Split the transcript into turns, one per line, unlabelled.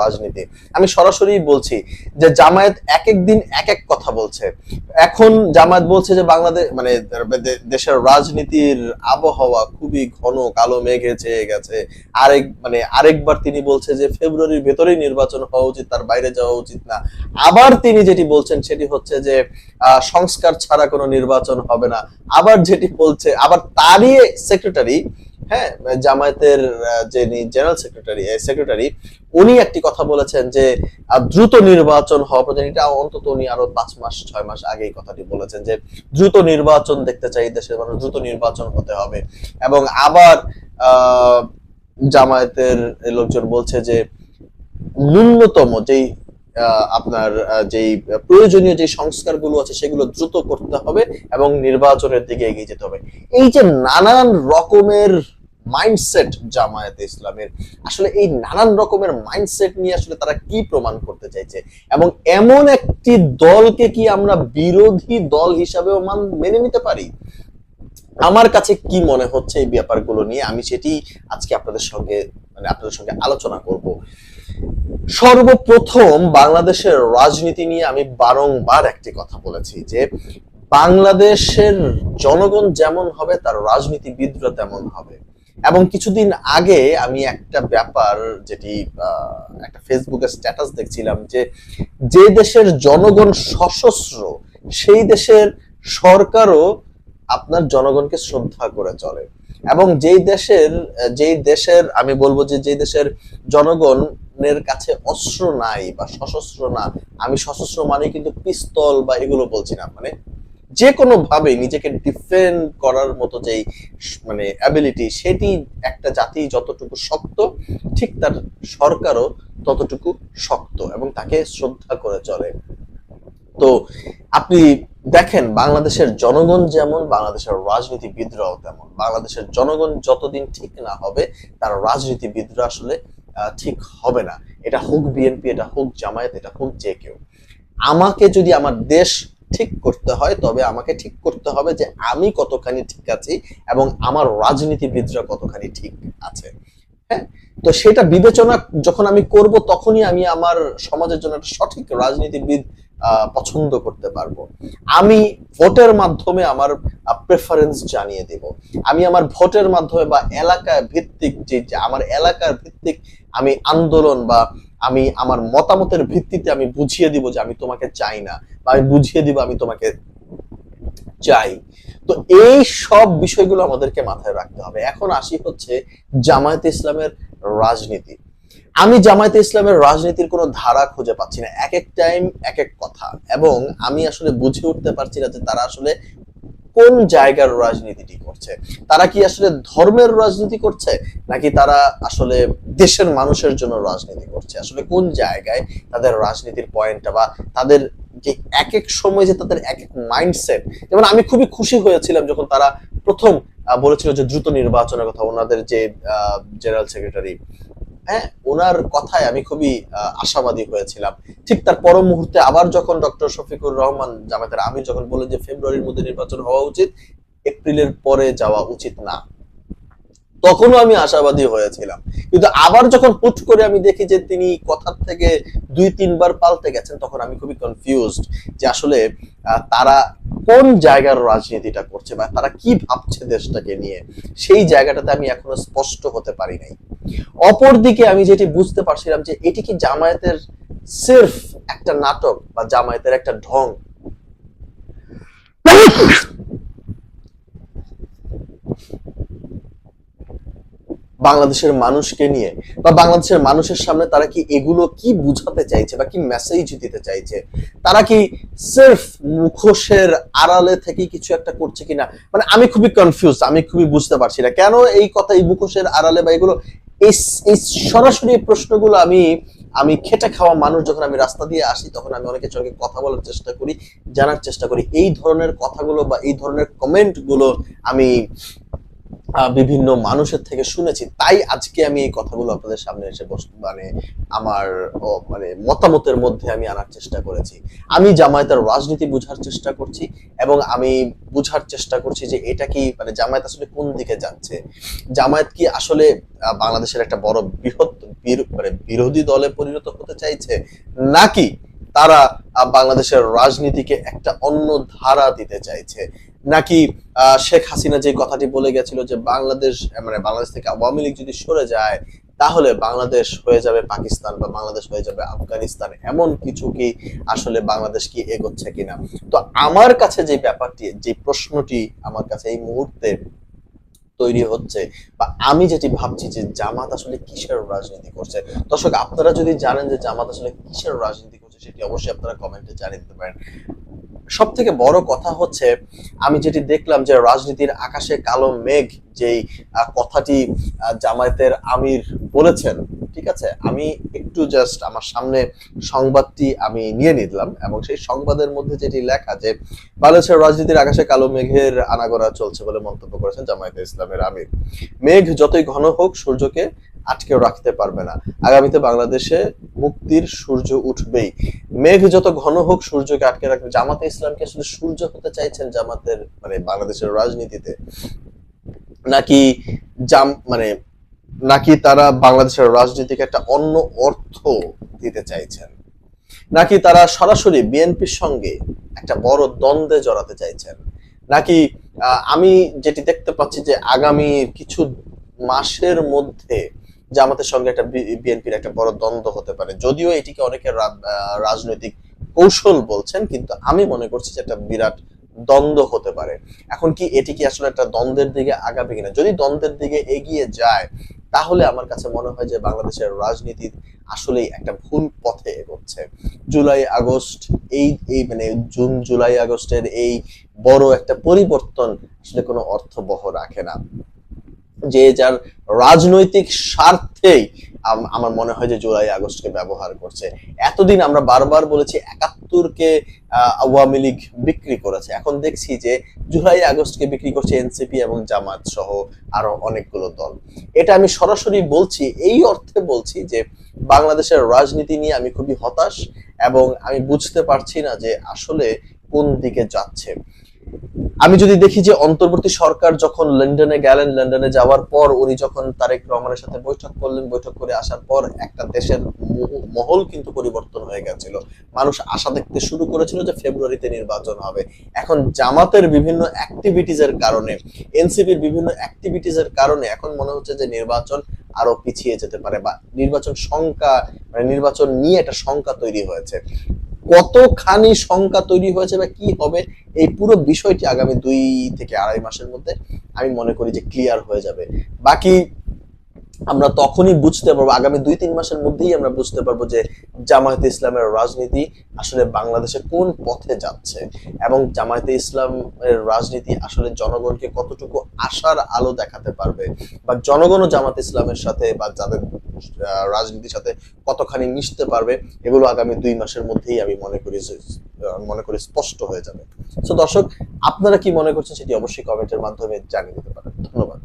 রাজনীতি। আমি সরাসরি বলছি যে জামায়াত এক এক দিন এক এক কথা বলছে। এখন জামায়াত বলছে যে বাংলাদেশ মানে দেশের রাজনীতির আবহাওয়া খুবই ঘন, কালো, মেঘে চেয়ে গেছে। আরেক মানে আরেকবার তিনি বলছে যে ফেব্রুয়ারির ভেতরেই নির্বাচন হওয়া উচিত, তার বাইরে যাওয়া উচিত না। আবার তিনি যেটি বলছেন সেটি হচ্ছে যে সংস্কার ছাড়া কোনো নির্বাচন হবে না। আবার যেটি বলছে, আবার তারই সেক্রেটারি হ্যাঁ জামায়াতের যে জেনারেল সেক্রেটারি সেক্রেটারি উনি একটি কথা বলেছেন যে দ্রুত নির্বাচন হওয়া প্রয়োজন। এটা অন্তত উনি আরও পাঁচ মাস, ছয় মাস আগে এই কথাটি বলেছেন যে, দ্রুত নির্বাচন দেখতে চাই দেশের মানুষ, দ্রুত নির্বাচন হতে হবে। এবং আবার জামায়াতের লোকজন বলছে যে, ন্যূনতম যেই আপনার যেই প্রয়োজনীয় যে সংস্কারগুলো আছে সেগুলো দ্রুত করতে হবে এবং নির্বাচনের দিকে এগিয়ে যেতে হবে। এই যে নানান রকমের মাইন্ডসেট জামায়াতে ইসলামের। আসলে এই নানান রকমের মাইন্ডসেট নিয়ে আসলে তারা কি প্রমাণ করতে চাইছে? এবং এমন একটি দলকে কি আমরা বিরোধী দল হিসাবেও মান নিতে পারি? আমার কাছে কি মনে হচ্ছে এই ব্যাপারগুলো নিয়ে? আমি সেটি আজকে আপনাদের সঙ্গে মানে আপনাদের সঙ্গে আলোচনা করব। সর্বপ্রথম বাংলাদেশের রাজনীতি নিয়ে আমি বারংবার একটি কথা বলেছি যে, বাংলাদেশের জনগণ যেমন হবে, তার রাজনীতিবিদরা তেমন হবে। এবং কিছুদিন আগে আমি একটা ব্যাপার যেটি একটা ফেসবুকে স্ট্যাটাস দেখছিলাম যে যে দেশের জনগণ সশস্ত্র, সেই দেশের সরকারও আপনার জনগণকে শ্রদ্ধা করে চলে। এবং যেই দেশের যেই দেশের, আমি বলব যে যেই দেশের জনগণের কাছে অস্ত্র নাই বা সশস্ত্র না, আমি সশস্ত্র মানে কিন্তু পিস্তল বা এগুলো বলছি না মানে যে কোনো ভাবে নিজেকে ডিফেন্ড করার মতো যেই মানে অ্যাবিলিটি সেটি একটা জাতি যতটুকু শক্ত, ঠিক তার সরকারও ততটুকু শক্ত এবং তাকে শ্রদ্ধা করে চলে। তো আপনি দেখেন, বাংলাদেশের জনগণ যেমন, বাংলাদেশের রাজনীতিবিদরাও তেমন। বাংলাদেশের জনগণ যতদিন ঠিক না হবে, তার রাজনীতিবিদরা আসলে ঠিক হবে না। এটা হোক বিএনপি, এটা হোক জামায়াত, এটা হোক যে কেউ। আমাকে যদি আমার দেশ ঠিক করতে হয়, তবে আমাকে ঠিক করতে হবে যে আমি কতখানি ঠিক আছি এবং আমার রাজনীতিবিদরা কতখানি ঠিক আছে। হ্যাঁ? তো সেটা বিবেচনা যখন আমি করব, তখনই আমি আমার সমাজের জন্য একটা সঠিক রাজনীতিবিদ পছন্দ করতে পারব। আমি ভোটের মাধ্যমে আমার প্রেফারেন্স জানিয়ে দেব। আমি আমার ভোটের মাধ্যমে বা এলাকা ভিত্তিক যে আমার এলাকার ভিত্তিক আমি আন্দোলন বা আমি আমার মতামতের ভিত্তিতে আমি বুঝিয়ে দিব যে আমি তোমাকে চাই না বা আমি বুঝিয়ে দিব আমি তোমাকে চাই। তো এই সব বিষয়গুলো আমাদেরকে মাথায় রাখতে হবে। এখন আসি হচ্ছে জামায়াতে ইসলামের রাজনীতি। আমি জামায়াতে ইসলামের রাজনীতির কোনো ধারা খুঁজে পাচ্ছি না। এক এক টাইম এক এক কথা। এবং আমি আসলে বুঝে উঠতে পারছি না যে তারা আসলে কোন জায়গার রাজনীতিটি করছে। তারা কি আসলে ধর্মের রাজনীতি করছে, নাকি তারা আসলে দেশের মানুষের জন্য রাজনীতি করছে? আসলে কোন জায়গায় তাদের রাজনীতির পয়েন্টটা বা তাদের যে এক এক সময় যে তাদের এক এক মাইন্ডসেট যেমন আমি খুবই খুশি হয়েছিলাম যখন তারা প্রথম বলেছিল যে দ্রুত নির্বাচনের কথা, ওনাদের যে জেনারেল সেক্রেটারি হ্যাঁ ওনার কথায় আমি খুবই আশাবাদী হয়েছিলাম। ঠিক তার পর মুহূর্তে আবার যখন ডক্টর শফিকুর রহমান জামাতের আমি যখন বললেন যে ফেব্রুয়ারির মধ্যে নির্বাচন হওয়া উচিত, এপ্রিলের পরে যাওয়া উচিত না। তখনও আমি আশাবাদী হয়েছিলাম। কিন্তু আবার যখন পুট করে আমি দেখি যে তিনি কথার থেকে দুই, তিনবার পাল্টে গেছেন, তখন আমি খুবই কনফিউজড যে আসলে তারা কোন জায়গার রাজনীতিটা করছে বা তারা কি ভাবছে দেশটাকে নিয়ে, সেই জায়গাটাতে আমি এখনও স্পষ্ট হতে পারি নাই। অপরদিকে আমি যেটি বুঝতে পারছিলাম যে এটি কি জামায়াতের সির্ফ একটা নাটক বা জামায়াতের একটা ঢং? বাংলাদেশের মানুষকে নিয়ে বা বাংলাদেশের মানুষের সামনে তারা কি এগুলো কি বুঝাতে চাইছে বা কি মেসেজ দিতে চাইছে? তারা কি সির্ফ মুখোশের আড়ালে থেকে কিছু একটা করছে কিনা? মানে আমি খুবই কনফিউজ আমি খুবই বুঝতে পারছি না। কেন এই কথা, এই মুখোশের আড়ালে বা এগুলো? এই সরাসরি প্রশ্নগুলো আমি আমি খেটে খাওয়া মানুষ যখন আমি রাস্তা দিয়ে আসি, তখন আমি অনেকের সঙ্গে কথা বলার চেষ্টা করি, জানার চেষ্টা করি। এই ধরনের কথাগুলো বা এই ধরনের কমেন্টগুলো আমি বিভিন্ন মানুষের থেকে শুনেছি। তাই আজকে আমি এই কথাগুলো আপনাদের সামনে এসে মানে আমার মানে মতামতের মধ্যে আমি আনার চেষ্টা করেছি। আমি জামায়াতের রাজনীতি বুঝার চেষ্টা করছি এবং আমি বুঝার চেষ্টা করছি যে এটা কি মানে জামায়াত আসলে কোন দিকে যাচ্ছে? জামায়াত কি আসলে বাংলাদেশের একটা বড় বৃহৎ মানে বিরোধী দলে পরিণত হতে চাইছে? নাকি তারা বাংলাদেশের রাজনীতিকে একটা অন্য ধারা দিতে চাইছে? নাকি শেখ হাসিনা যে কথাটি বলে গেছিল যে বাংলাদেশ মানে বাংলাদেশ থেকে আওয়ামী লীগ যদি সরে যায়, তাহলে বাংলাদেশ হয়ে যাবে পাকিস্তান বা বাংলাদেশ হয়ে যাবে আফগানিস্তান। এমন কিছু কি আসলে বাংলাদেশ কি এগোচ্ছে কিনা? তো আমার কাছে যে ব্যাপারটি, যে প্রশ্নটি আমার কাছে এই মুহূর্তে তৈরি হচ্ছে বা আমি যেটি ভাবছি যে জামাত আসলে কিসের রাজনীতি করছে? দর্শক, আপনারা যদি জানেন যে জামাত আসলে কিসের রাজনীতি করছে, সেটি অবশ্যই আপনারা কমেন্টে জানিয়ে দিতে পারেন। সব থেকে বড় কথা হচ্ছে, আমি যেটি দেখলাম যে রাজনীতির আকাশে কালো মেঘ যেই কথাটি জামায়াতের আমির বলেছেন, ঠিক আছে? আমি একটু জাস্ট আমার সামনে সংবাদটি আমি নিয়ে নিলাম এবং সেই সংবাদের মধ্যে যেটি লেখা যে, বাংলাদেশের রাজনীতির আকাশে কালো মেঘের আনাগোনা চলছে বলে মন্তব্য করেছেন জামায়াতে ইসলামের আমির। মেঘ যতই ঘন হোক সূর্যকে আটকেও রাখতে পারবে না। আগামীতে বাংলাদেশে মুক্তির সূর্য উঠবেই। মেঘ যত ঘন হোক সূর্যকে আটকে রাখবে। জামাতে ইসলামকে আসলে সূর্য হতে চাইছেন জামাতের মানে বাংলাদেশের রাজনীতিতে। নাকি জাম মানে নাকি তারা বাংলাদেশের রাজনীতিকে একটা অন্য অর্থ দিতে চাইছেন? নাকি তারা সরাসরি বিএনপির সঙ্গে একটা বড় দ্বন্দ্বে জড়াতে চাইছেন? নাকি আমি যেটি দেখতে পাচ্ছি যে আগামী কিছু মাসের মধ্যে জামাতের সঙ্গে একটা বিএনপির একটা বড় দ্বন্দ্ব হতে পারে। যদিও এটিকে অনেকে রাজনৈতিক কৌশল বলছেন, কিন্তু আমি মনে করছি যে একটা বিরাট দ্বন্দ্ব হতে পারে। এখন কি এটি কি আসলে একটা দ্বন্দ্বের দিকে আগাবে কিনা? যদি দ্বন্দ্বের দিকে এগিয়ে যায়, তাহলে আমার কাছে মনে হয় যে বাংলাদেশের রাজনীতি আসলেই একটা ভুল পথে এগোচ্ছে। জুলাই আগস্ট, এই এই মানে জুন, জুলাই আগস্টের এই বড় একটা পরিবর্তন আসলে কোনো অর্থবহ রাখে না। যে যার রাজনৈতিক স্বার্থেই আম- আমার মনে হয় যে জুলাই আগস্টকে ব্যবহার করছে। এতদিন আমরা বারবার বলেছি একাত্তরকে আওয়ামী লীগ বিক্রি করেছে। এখন দেখছি যে জুলাই আগস্টকে বিক্রি করছে এনসিপি এবং জামাত সহ আরও অনেকগুলো দল। এটা আমি সরাসরি বলছি, এই অর্থে বলছি যে বাংলাদেশের রাজনীতি নিয়ে আমি খুবই হতাশ এবং আমি বুঝতে পারছি না যে আসলে কোন দিকে যাচ্ছে। আমি যদি দেখি যে অন্তর্বর্তী সরকার যখন লন্ডনে গেলেন, লন্ডনে যাওয়ার পর উনি যখন তারেক রহমানের সাথে বৈঠক করলেন, বৈঠক করে আসার পর একটা দেশের মহল কিন্তু পরিবর্তন হয়ে গেছিল। মানুষ আশা দেখতে শুরু করেছিল যে ফেব্রুয়ারিতে নির্বাচন হবে। এখন জামাতের বিভিন্ন অ্যাক্টিভিটিজ এর কারণে, এনসিপির বিভিন্ন অ্যাক্টিভিটিজ এর কারণে এখন মনে হচ্ছে যে নির্বাচন আরও পিছিয়ে যেতে পারে বা নির্বাচন সংখ্যা মানে নির্বাচন নিয়ে একটা সংখ্যা তৈরি হয়েছে। কতখানি শঙ্কা তৈরি হয়েছে বা কি হবে, এই পুরো বিষয়টি আগামী দুই থেকে আড়াই মাসের মধ্যে আমি মনে করি যে ক্লিয়ার হয়ে যাবে। বাকি আমরা তখনই বুঝতে পারব, আগামী দুই তিন মাসের মধ্যেই আমরা বুঝতে পারব যে জামায়াতে ইসলামের রাজনীতি আসলে বাংলাদেশে কোন পথে যাচ্ছে এবং জামায়াতে ইসলামের রাজনীতি আসলে জনগণকে কতটুকু আশার আলো দেখাতে পারবে বা জনগণও জামাত ইসলামের সাথে বা যাদের রাজনীতির সাথে কতখানি মিশতে পারবে, এগুলো আগামী দুই মাসের মধ্যেই আমি মনে করি মনে করি স্পষ্ট হয়ে যাবে। তো দর্শক, আপনারা কি মনে করছেন সেটি অবশ্যই কমেন্টের মাধ্যমে জানিয়ে দিতে পারেন। ধন্যবাদ।